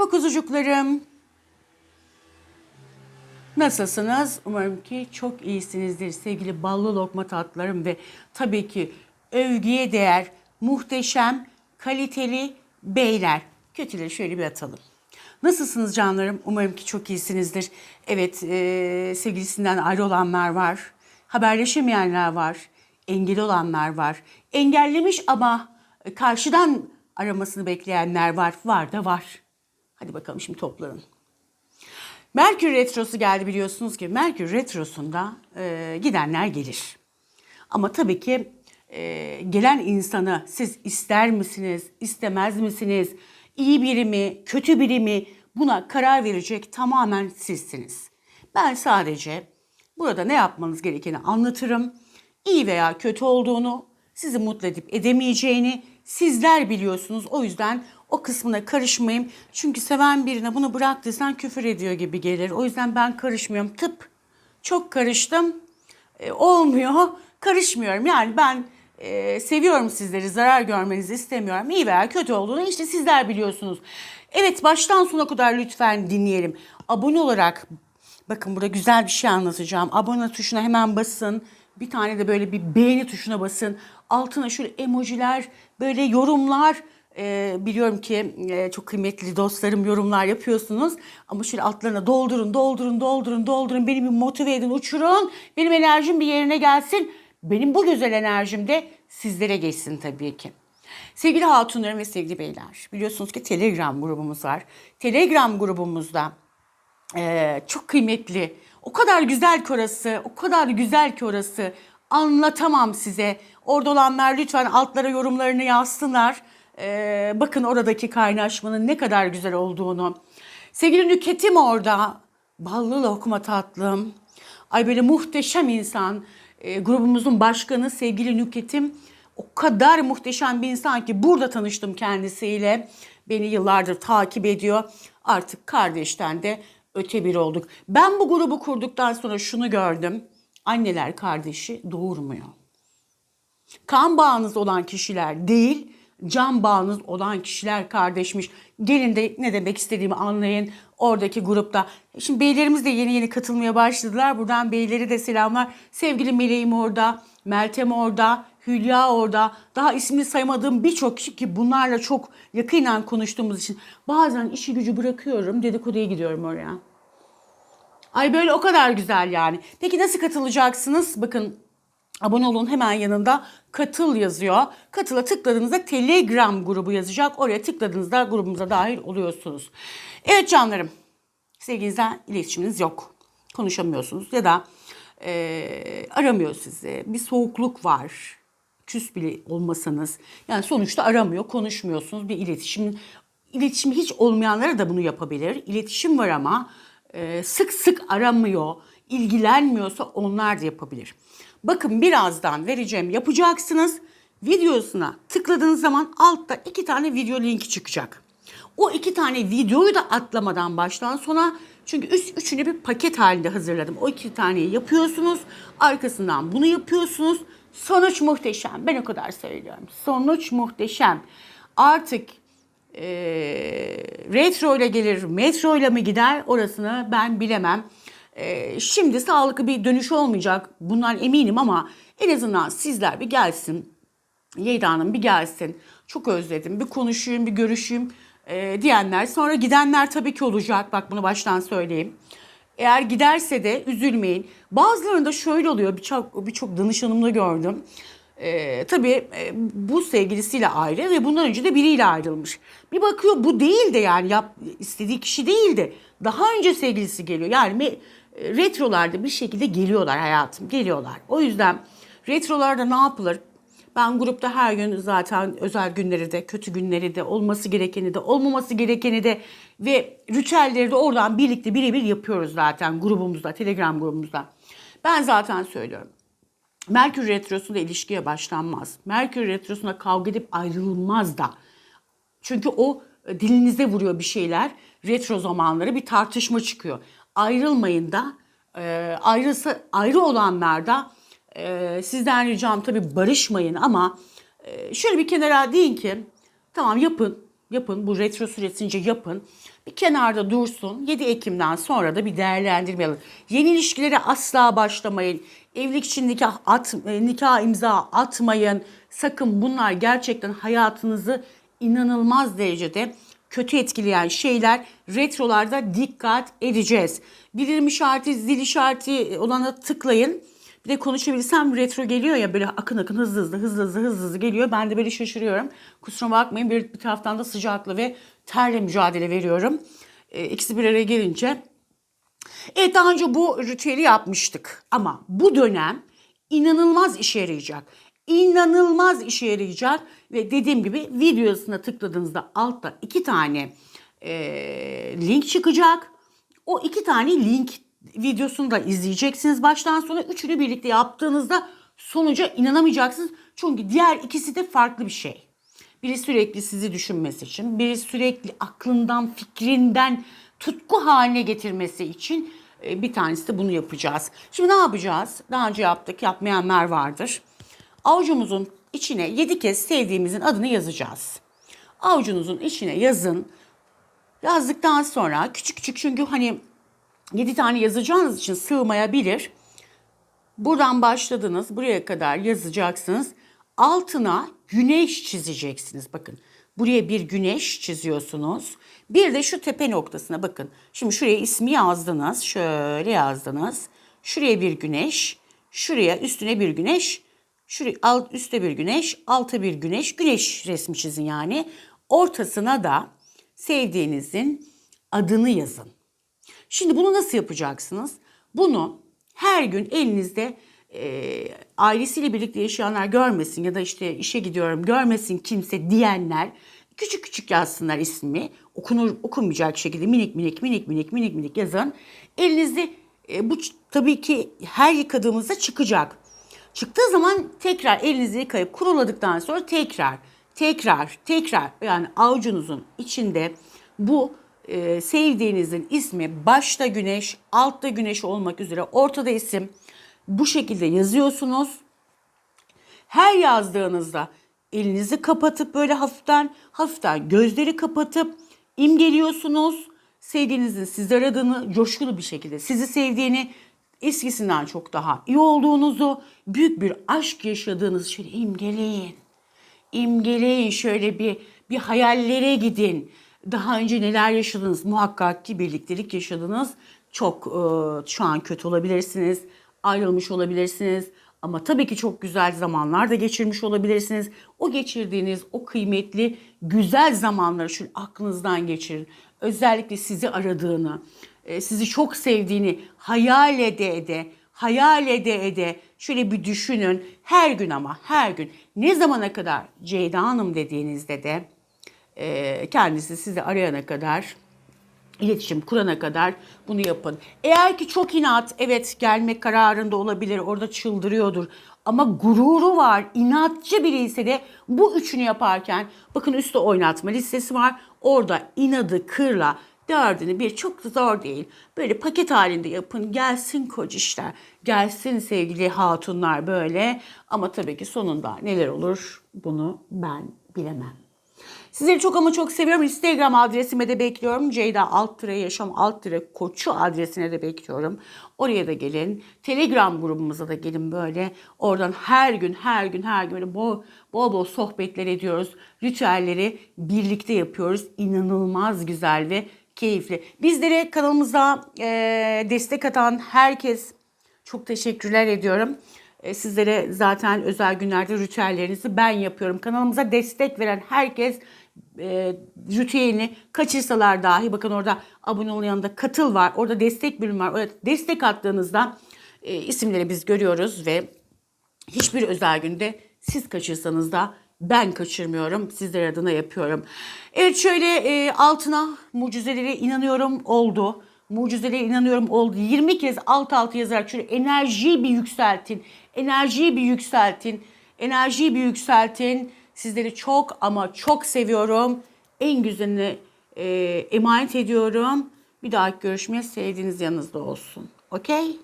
Merhaba kuzucuklarım. Nasılsınız? Umarım ki çok iyisinizdir sevgili ballı lokma tatlarım ve tabii ki övgüye değer muhteşem, kaliteli beyler. Kötüleri şöyle bir atalım. Nasılsınız canlarım? Umarım ki çok iyisinizdir. Evet, eee, sevgilisinden ayrı olanlar var. Haberleşemeyenler var. Engel olanlar var. Engellemiş ama karşıdan aramasını bekleyenler var. Var da var. Hadi bakalım şimdi toplanın. Merkür Retrosu geldi biliyorsunuz ki. Merkür Retrosu'nda e, gidenler gelir. Ama tabii ki e, gelen insanı siz ister misiniz, istemez misiniz? İyi biri mi, kötü biri mi? Buna karar verecek tamamen sizsiniz. Ben sadece burada ne yapmanız gerekeni anlatırım. İyi veya kötü olduğunu, sizi mutlu edip edemeyeceğini sizler biliyorsunuz. O yüzden o kısmına karışmayayım. Çünkü seven birine bunu bırak desen küfür ediyor gibi gelir. O yüzden ben karışmıyorum. Tıp çok karıştım. E, olmuyor. Karışmıyorum. Yani ben e, seviyorum sizleri. Zarar görmenizi istemiyorum. İyi veya kötü olduğunu işte sizler biliyorsunuz. Evet baştan sona kadar lütfen dinleyelim. Abone olarak bakın burada güzel bir şey anlatacağım. Abone tuşuna hemen basın. Bir tane de böyle bir beğeni tuşuna basın. Altına şöyle emojiler, böyle yorumlar. Ee, biliyorum ki e, çok kıymetli dostlarım yorumlar yapıyorsunuz. Ama şöyle altlarına doldurun, doldurun, doldurun, doldurun. Beni bir motive edin, uçurun. Benim enerjim bir yerine gelsin. Benim bu güzel enerjim de sizlere geçsin tabii ki. Sevgili hatunlarım ve sevgili beyler, biliyorsunuz ki Telegram grubumuz var. Telegram grubumuzda ee, çok kıymetli. O kadar güzel ki orası, o kadar güzel ki orası. Anlatamam size. Orada olanlar lütfen altlara yorumlarını yazsınlar. Ee, bakın oradaki kaynaşmanın ne kadar güzel olduğunu. Sevgili Nüket'im orada. Ballı lokma tatlım. Ay böyle muhteşem insan. Ee, grubumuzun başkanı sevgili Nüket'im. O kadar muhteşem bir insan ki burada tanıştım kendisiyle. Beni yıllardır takip ediyor. Artık kardeşten de öte bir olduk. Ben bu grubu kurduktan sonra şunu gördüm. Anneler kardeşi doğurmuyor. Kan bağınız olan kişiler değil, can bağınız olan kişiler kardeşmiş. Gelin de ne demek istediğimi anlayın oradaki grupta. Şimdi beylerimiz de yeni yeni katılmaya başladılar. Buradan beyleri de selamlar. Sevgili Meleğim orada, Meltem orada, Hülya orada. Daha ismini saymadığım birçok kişi ki bunlarla çok yakinen konuştuğumuz için bazen işi gücü bırakıyorum, dedikoduya gidiyorum oraya. Ay böyle o kadar güzel yani. Peki nasıl katılacaksınız? Bakın abone olun hemen yanında katıl yazıyor. Katıla tıkladığınızda Telegram grubu yazacak. Oraya tıkladığınızda grubumuza dahil oluyorsunuz. Evet canlarım. Sevgilinizle iletişiminiz yok. Konuşamıyorsunuz ya da e, aramıyor sizi. Bir soğukluk var. Küs bile olmasanız. Yani sonuçta aramıyor, konuşmuyorsunuz. Bir iletişim iletişim hiç olmayanlara da bunu yapabilir. İletişim var ama e, sık sık aramıyor, ilgilenmiyorsa onlar da yapabilir. Bakın birazdan vereceğim yapacaksınız. Videosuna tıkladığınız zaman altta iki tane video linki çıkacak. O iki tane videoyu da atlamadan baştan sona çünkü üç, üçünü bir paket halinde hazırladım. O iki taneyi yapıyorsunuz. Arkasından bunu yapıyorsunuz. Sonuç muhteşem. Ben o kadar söylüyorum. Sonuç muhteşem. Artık e, retro ile gelir, metro ile mi gider orasını ben bilemem. E, şimdi sağlıklı bir dönüş olmayacak. Bundan eminim ama en azından sizler bir gelsin. Yeyda Hanım bir gelsin. Çok özledim. Bir konuşayım, bir görüşeyim e, diyenler. Sonra gidenler tabii ki olacak. Bak bunu baştan söyleyeyim. Eğer giderse de üzülmeyin. Bazılarında şöyle oluyor. Birçok birçok danışanımda gördüm. Ee, tabii e, bu sevgilisiyle ayrı ve bundan önce de biriyle ayrılmış. Bir bakıyor bu değil de yani yap, istediği kişi değil de daha önce sevgilisi geliyor. Yani retrolarda bir şekilde geliyorlar hayatım geliyorlar. O yüzden retrolarda ne yapılır? Ben grupta her gün zaten özel günleri de, kötü günleri de, olması gerekeni de, olmaması gerekeni de ve ritüelleri de oradan birlikte birebir yapıyoruz zaten grubumuzda, Telegram grubumuzda. Ben zaten söylüyorum. Merkür Retrosu'nda ilişkiye başlanmaz. Merkür Retrosu'nda kavga edip ayrılmaz da. Çünkü o e, dilinize vuruyor bir şeyler. Retro zamanları bir tartışma çıkıyor. Ayrılmayın da e, ayrısı, ayrı olanlar da e, sizden ricam tabii barışmayın ama e, şöyle bir kenara deyin ki tamam yapın Yapın. Bu retro süresince yapın. Bir kenarda dursun. 7 Ekim'den sonra da bir değerlendirme. Yeni ilişkilere asla başlamayın. Evlilik için nikah, at, e, nikah imza atmayın. Sakın bunlar gerçekten hayatınızı inanılmaz derecede kötü etkileyen şeyler retrolarda dikkat edeceğiz. Bildirim işareti, zil işareti olana tıklayın. Bir de konuşabilsem retro geliyor ya böyle akın akın hızlı hızlı hızlı hızlı hızlı hızlı geliyor. Ben de böyle şaşırıyorum. Kusura bakmayın bir, bir taraftan da sıcakla ve terle mücadele veriyorum. E, ikisi bir araya gelince. Evet daha önce bu ritüeli yapmıştık. Ama bu dönem inanılmaz işe yarayacak. İnanılmaz işe yarayacak. Ve dediğim gibi videosuna tıkladığınızda altta iki tane e, link çıkacak. O iki tane link videosunu da izleyeceksiniz baştan sona. Üçünü birlikte yaptığınızda sonuca inanamayacaksınız. Çünkü diğer ikisi de farklı bir şey. Biri sürekli sizi düşünmesi için, biri sürekli aklından, fikrinden tutku haline getirmesi için e, bir tanesi de bunu yapacağız. Şimdi ne yapacağız? Daha önce yaptık, yapmayanlar vardır. Avucumuzun içine 7 kez sevdiğimizin adını yazacağız. Avucunuzun içine yazın. Yazdıktan sonra küçük küçük çünkü hani 7 tane yazacağınız için sığmayabilir. Buradan başladınız. Buraya kadar yazacaksınız. Altına güneş çizeceksiniz. Bakın buraya bir güneş çiziyorsunuz. Bir de şu tepe noktasına bakın. Şimdi şuraya ismi yazdınız. Şöyle yazdınız. Şuraya bir güneş. Şuraya üstüne bir güneş. Şuraya alt üstte bir güneş. Alta bir güneş. Güneş resmi çizin yani. Ortasına da sevdiğinizin adını yazın. Şimdi bunu nasıl yapacaksınız? Bunu her gün elinizde e, ailesiyle birlikte yaşayanlar görmesin ya da işte işe gidiyorum görmesin kimse diyenler küçük küçük yazsınlar ismi. Okunur, okunmayacak şekilde minik minik minik minik minik minik yazın. Elinizde e, bu tabii ki her yıkadığımızda çıkacak. Çıktığı zaman tekrar elinizi yıkayıp kuruladıktan sonra tekrar tekrar tekrar yani avucunuzun içinde bu e, sevdiğinizin ismi başta güneş, altta güneş olmak üzere ortada isim bu şekilde yazıyorsunuz. Her yazdığınızda elinizi kapatıp böyle hafiften hafiften gözleri kapatıp imgeliyorsunuz. Sevdiğinizin sizi aradığını coşkulu bir şekilde sizi sevdiğini eskisinden çok daha iyi olduğunuzu büyük bir aşk yaşadığınızı şöyle imgeleyin. İmgeleyin şöyle bir bir hayallere gidin. Daha önce neler yaşadınız? Muhakkak ki birliktelik yaşadınız. Çok e, şu an kötü olabilirsiniz. Ayrılmış olabilirsiniz. Ama tabii ki çok güzel zamanlar da geçirmiş olabilirsiniz. O geçirdiğiniz o kıymetli güzel zamanları şu aklınızdan geçirin. Özellikle sizi aradığını, sizi çok sevdiğini hayal ede ede, hayal ede ede şöyle bir düşünün. Her gün ama her gün ne zamana kadar Ceyda Hanım dediğinizde de e, kendisi sizi arayana kadar iletişim kurana kadar bunu yapın. Eğer ki çok inat, evet gelmek kararında olabilir, orada çıldırıyordur. Ama gururu var, inatçı biri ise de bu üçünü yaparken bakın üstte oynatma listesi var. Orada inadı kırla, dördünü bir çok zor değil. Böyle paket halinde yapın. Gelsin kocişler, gelsin sevgili hatunlar böyle. Ama tabii ki sonunda neler olur bunu ben bilemem. Sizleri çok ama çok seviyorum. Instagram adresime de bekliyorum. Ceyda alt yaşam alt koçu adresine de bekliyorum. Oraya da gelin. Telegram grubumuza da gelin böyle. Oradan her gün her gün her gün böyle bol bol, bol sohbetler ediyoruz. Ritüelleri birlikte yapıyoruz. İnanılmaz güzel ve keyifli. Bizlere kanalımıza e, destek atan herkes çok teşekkürler ediyorum. E, Sizlere zaten özel günlerde ritüellerinizi ben yapıyorum. Kanalımıza destek veren herkes e, ritüelini kaçırsalar dahi bakın orada abone olun yanında katıl var. Orada destek bölümü var. Orada destek attığınızda e, isimleri biz görüyoruz ve hiçbir özel günde siz kaçırsanız da ben kaçırmıyorum. Sizler adına yapıyorum. Evet şöyle e, altına mucizelere inanıyorum oldu. Mucizelere inanıyorum oldu. 20 kez alt alta yazarak şöyle enerjiyi bir yükseltin. Enerjiyi bir yükseltin. Enerjiyi bir yükseltin. Sizleri çok ama çok seviyorum. En güzelini e, emanet ediyorum. Bir dahaki görüşmeye sevdiğiniz yanınızda olsun. Okey?